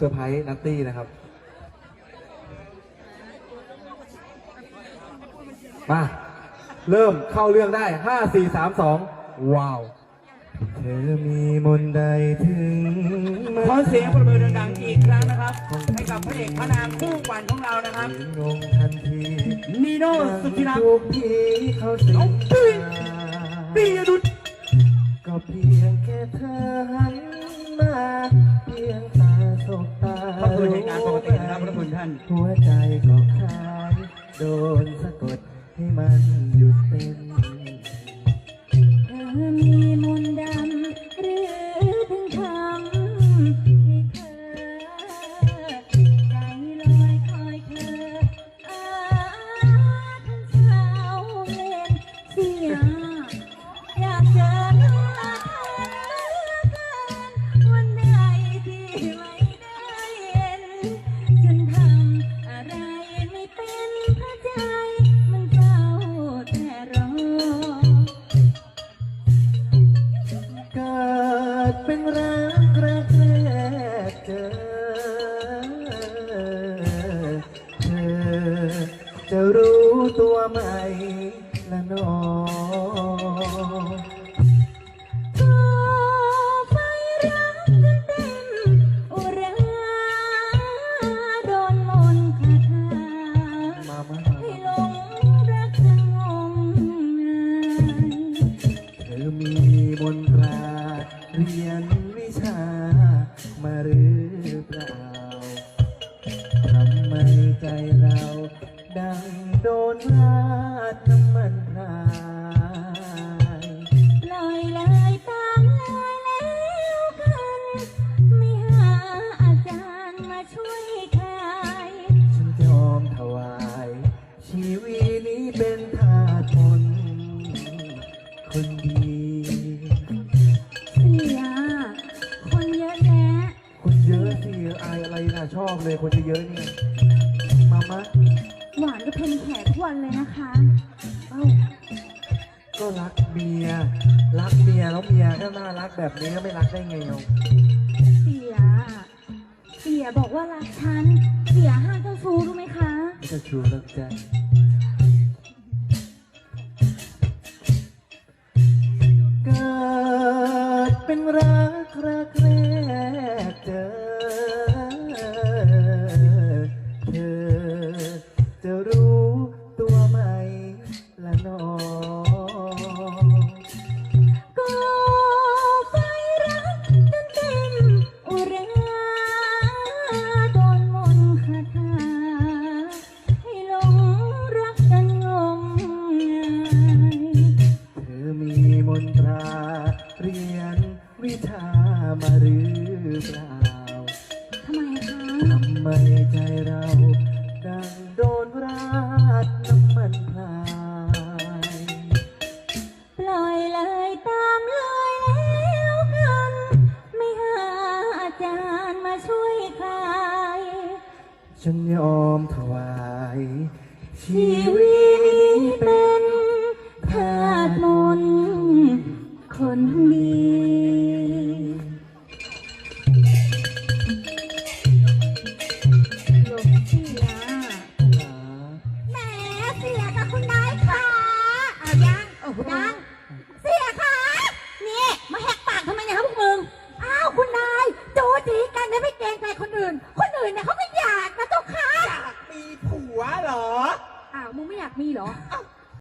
เซอร์ไพรส์นัตตี้นะครับ มา เริ่มเข้าเรื่องได้ห้าสี่สามสองว้าว เธอมีมนต์ใดถึงมันขอเสียงปรบมือดังๆอีกครั้งนะครับ ให้กับพระเอกพระนางคู่ขวัญของเรานะครับงงทันทีนีโน่สุธิรักทุกทีเขาสิงน้องปี้ปียดุษก็เพียงแค่เธอ ท่าน หัวใจก็คลายโดนสะกดให้มัน เป็นรักแรกแรกเจอเธอจะรู้ตัวไหมละน้องก็ไฟรักนั้นเต็มอุราโดนมนต์คาถามามาให้หลงรักสงมงาย เธอมีมนตรา เรียนวิชามาหรือเปล่า อะไรนะชอบเลยคนเยอะๆเนี่ยมามะหวานก็เพนแขกทุกวันเลยนะคะ เอ้าก็รักเมีย รักเมียแล้วเมียก็น่ารักแบบนี้ก็ไม่รักได้ไงเอาเสีย เสียบอกว่ารักฉัน เสียห้ามเจ้าชู้รู้ไหมคะ ไม่จะชูรักใจเกิดเป็นรักรักแรกเจอ น้องก็ไฟรักจนเต็มอุราโดนมนต์คาถาให้หลงรักจนงมงายเธอมีมนตราเรียนวิชามาหรือเปล่าทำไมคะทำไมใจเราดังโดนราดน้ำมันพรา ฉันยอมถวาย ชีชีวิวิตตนี้นี้เป็เป็นนทาสมนต์คนดี หลงเสียแหมเสียกับคุณนายค่ะเอายังยัง เสี